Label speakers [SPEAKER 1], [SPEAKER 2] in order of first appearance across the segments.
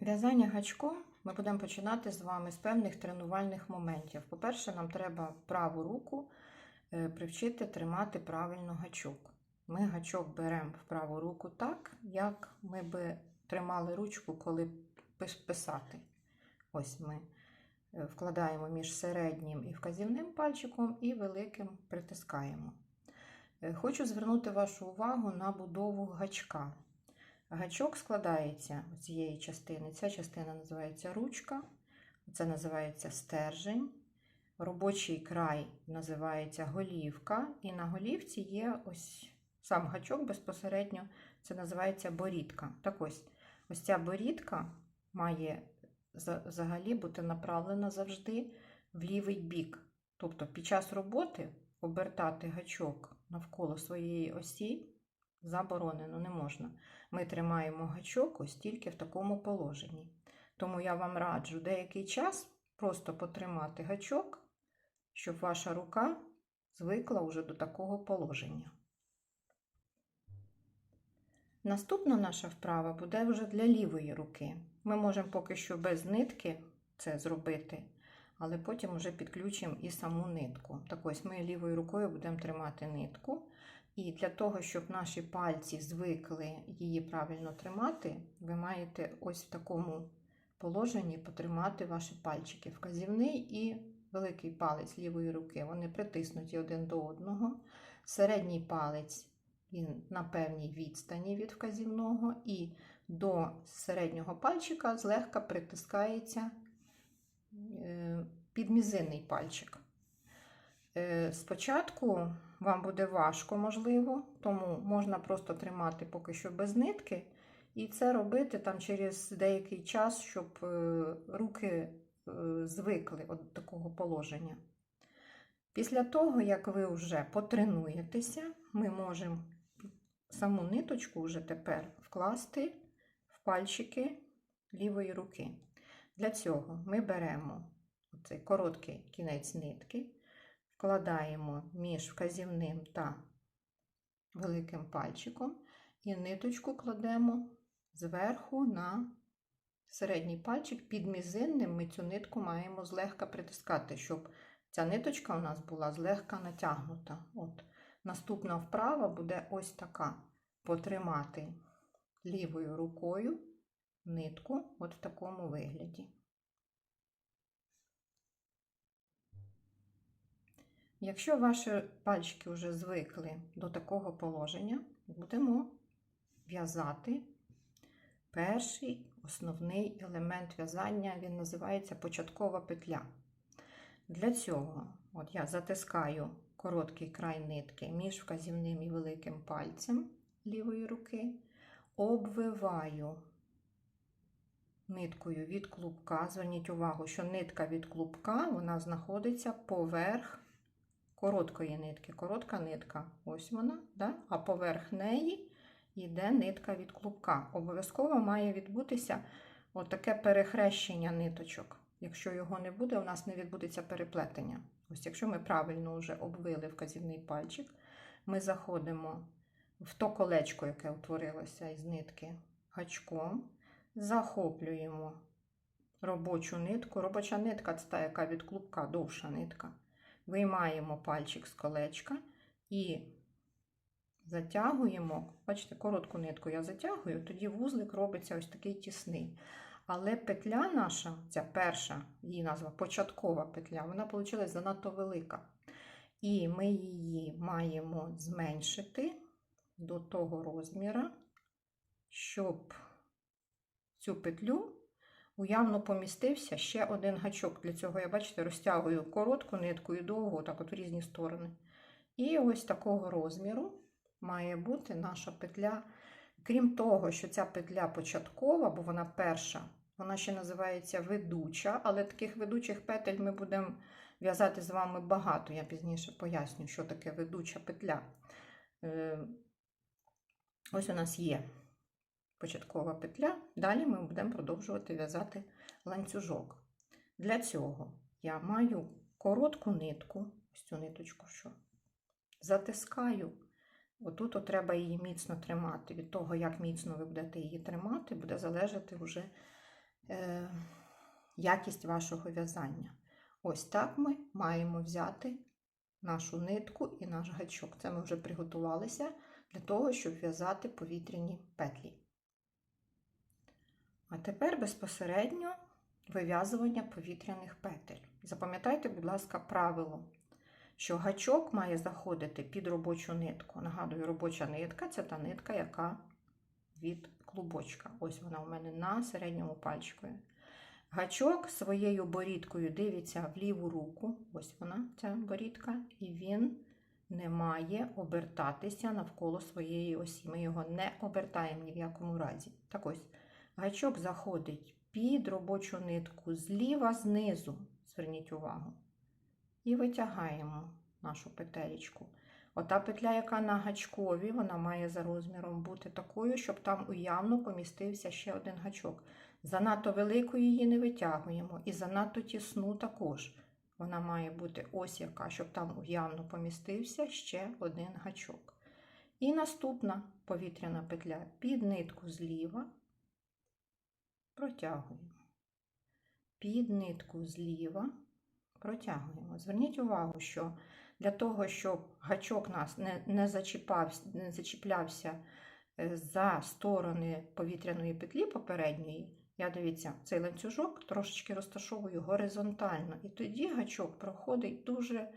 [SPEAKER 1] В'язання гачком ми будемо починати з вами з певних тренувальних моментів. По-перше, нам треба праву руку е, привчити тримати правильно гачок. Ми гачок беремо в праву руку так, як ми би тримали ручку, коли писати. Ось ми е, вкладаємо між середнім і вказівним пальчиком і великим притискаємо. Е, Хочу звернути вашу увагу на будову гачка. Гачок складається з цієї частини. Ця частина називається ручка, це називається стержень. Робочий край називається голівка, і на голівці є ось сам гачок безпосередньо, це називається борідка. Так ось, ось ця борідка має взагалі бути направлена завжди в лівий бік. Тобто під час роботи обертати гачок навколо своєї осі заборонено, не можна. Ми тримаємо гачок ось тільки в такому положенні. Тому я вам раджу деякий час просто потримати гачок, щоб ваша рука звикла вже до такого положення. Наступна наша вправа буде вже для лівої руки. Ми можемо поки що без нитки це зробити, але потім вже підключимо і саму нитку. Так ось ми лівою рукою будемо тримати нитку. І для того, щоб наші пальці звикли її правильно тримати, ви маєте ось в такому положенні потримати ваші пальчики. Вказівний і великий палець лівої руки. Вони притиснуті один до одного. Середній палець він на певній відстані від вказівного, і до середнього пальчика злегка притискається е, підмізинний пальчик. Е, Спочатку вам буде важко, можливо, тому можна просто тримати поки що без нитки, і це робити там через деякий час, щоб е, руки е, звикли від такого положення. Після того, як ви вже потренуєтеся, ми можемо саму ниточку вже тепер вкласти в пальчики лівої руки. Для цього ми беремо цей короткий кінець нитки, вкладаємо між вказівним та великим пальчиком і ниточку кладемо зверху на середній пальчик. Під мізинним ми цю нитку маємо злегка притискати, щоб ця ниточка у нас була злегка натягнута. От. Наступна вправа буде ось така: потримати лівою рукою нитку от в такому вигляді. Якщо ваші пальчики вже звикли до такого положення, будемо в'язати перший основний елемент в'язання, він називається початкова петля. Для цього от я затискаю короткий край нитки між вказівним і великим пальцем лівої руки, обвиваю ниткою від клубка. Зверніть увагу, що нитка від клубка вона знаходиться поверх короткої нитки. Коротка нитка, ось вона, да? а поверх неї йде нитка від клубка. Обов'язково має відбутися отаке перехрещення ниточок. Якщо його не буде, у нас не відбудеться переплетення. Ось якщо ми правильно вже обвили вказівний пальчик, ми заходимо в то колечко, яке утворилося із нитки гачком, захоплюємо робочу нитку. Робоча нитка це та, яка від клубка, довша нитка. Виймаємо пальчик з колечка і затягуємо, бачите, коротку нитку я затягую, тоді вузлик робиться ось такий тісний. Але петля наша, ця перша, її назва початкова петля, вона вийшла занадто велика. І ми її маємо зменшити до того розміра, щоб цю петлю уявно помістився ще один гачок. Для цього я, бачите, розтягую коротку нитку і довгу, так от в різні сторони. І ось такого розміру має бути наша петля. Крім того, що ця петля початкова, бо вона перша, вона ще називається ведуча, але таких ведучих петель ми будемо в'язати з вами багато. Я пізніше поясню, що таке ведуча петля. Е, Ось у нас є початкова петля. Далі ми будемо продовжувати в'язати ланцюжок. Для цього я маю коротку нитку, ось цю ниточку, що затискаю. Отут от треба її міцно тримати. Від того, як міцно ви будете її тримати, буде залежати вже е, якість вашого в'язання. Ось так ми маємо взяти нашу нитку і наш гачок. Це ми вже приготувалися для того, щоб в'язати повітряні петлі. А тепер безпосередньо вив'язування повітряних петель. Запам'ятайте, будь ласка, правило, що гачок має заходити під робочу нитку. Нагадую, робоча нитка це та нитка, яка від клубочка. Ось вона у мене на середньому пальчику. Гачок своєю борідкою дивиться в ліву руку. Ось вона, ця борідка, і він не має обертатися навколо своєї осі. Ми його не обертаємо ні в якому разі. Так ось, гачок заходить під робочу нитку зліва знизу. Зверніть увагу. І витягаємо нашу петелечку. Ота петля, яка на гачкові, вона має за розміром бути такою, щоб там уявно помістився ще один гачок. Занадто велику її не витягуємо, і занадто тісну також. Вона має бути ось яка, щоб там уявно помістився ще один гачок. І наступна повітряна петля під нитку зліва протягуємо. Під нитку зліва протягуємо. Зверніть увагу, що для того, щоб гачок нас не, не, зачіпався, не зачіплявся е, за сторони повітряної петлі попередньої, я дивіться, цей ланцюжок трошечки розташовую горизонтально, і тоді гачок проходить дуже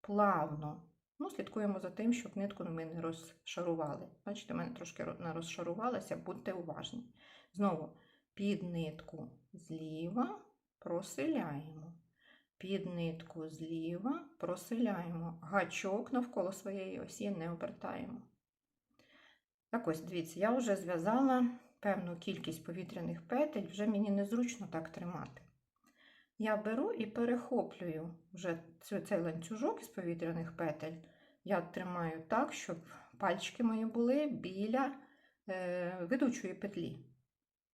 [SPEAKER 1] плавно. Ну, Слідкуємо за тим, щоб нитку ми не розшарували. Бачите, в мене трошки не розшарувалася, будьте уважні. Знову під нитку зліва просиляємо. Під нитку зліва просиляємо. Гачок навколо своєї осі не обертаємо. Так ось, дивіться, я вже зв'язала певну кількість повітряних петель, вже мені незручно так тримати. Я беру і перехоплюю вже цей ланцюжок із повітряних петель. Я тримаю так, щоб пальчики мої були біля е, ведучої петлі.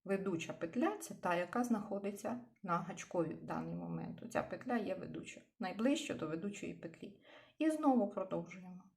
[SPEAKER 1] Ведуча петля це та, яка знаходиться на гачкові в даний момент. Ця петля є ведуча, найближче до ведучої петлі. І знову продовжуємо.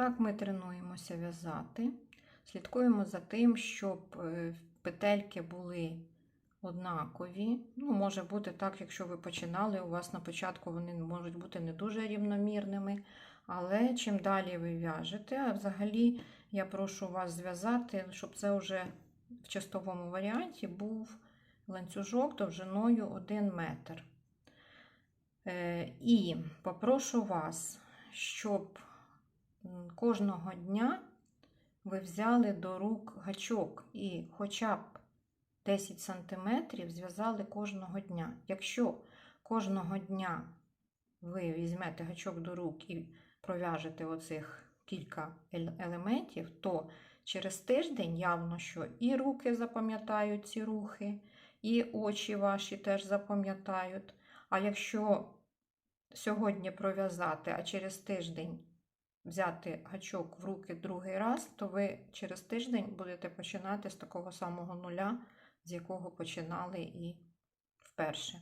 [SPEAKER 1] Так ми тренуємося в'язати. Слідкуємо за тим, щоб е, петельки були однакові. Ну, Може бути так, якщо ви починали, у вас на початку вони можуть бути не дуже рівномірними. Але чим далі ви в'яжете, а взагалі я прошу вас зв'язати, щоб це вже в частовому варіанті був ланцюжок довжиною 1 метр. Е, І попрошу вас, щоб кожного дня ви взяли до рук гачок і хоча б 10 см зв'язали кожного дня. Якщо кожного дня ви візьмете гачок до рук і пров'яжете оцих кілька елементів, то через тиждень явно, що і руки запам'ятають ці рухи, і очі ваші теж запам'ятають. А якщо сьогодні пров'язати, а через тиждень взяти гачок в руки другий раз, то ви через тиждень будете починати з такого самого нуля, з якого починали і вперше.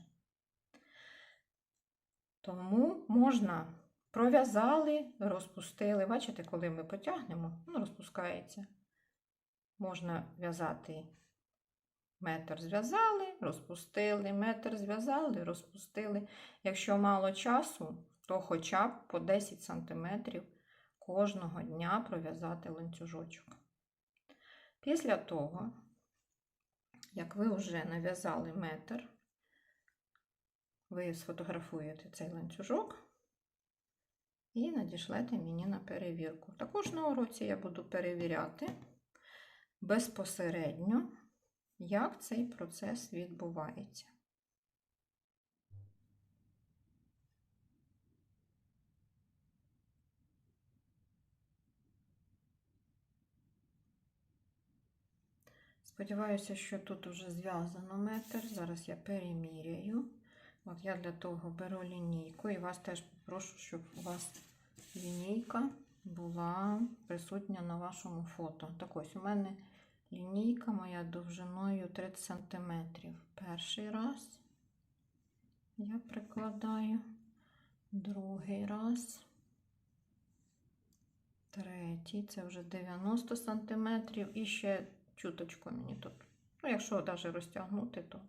[SPEAKER 1] Тому можна пров'язали, розпустили. Бачите, коли ми потягнемо, ну, розпускається. Можна в'язати метр зв'язали, розпустили, метр зв'язали, розпустили. Якщо мало часу, то хоча б по 10 см кожного дня пров'язати ланцюжочок. Після того, як ви вже нав'язали метр, ви сфотографуєте цей ланцюжок і надішлете мені на перевірку. Також на уроці я буду перевіряти безпосередньо як цей процес відбувається. Сподіваюся, що тут вже зв'язано метр. Зараз я переміряю. От я для того беру лінійку і вас теж попрошу, щоб у вас лінійка була присутня на вашому фото. Так ось у мене лінійка моя довжиною 30 см. Перший раз я прикладаю, другий раз, третій, це вже 90 см і ще чуточку мені тут. Ну, якщо навіть розтягнути, то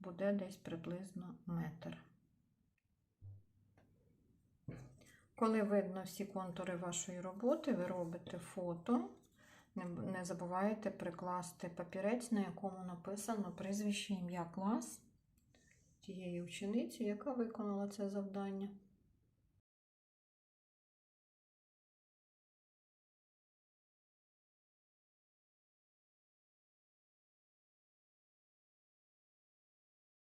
[SPEAKER 1] буде десь приблизно метр. Коли видно всі контури вашої роботи, ви робите фото. Не, забувайте прикласти папірець, на якому написано прізвище ім'я клас тієї учениці, яка виконала це завдання.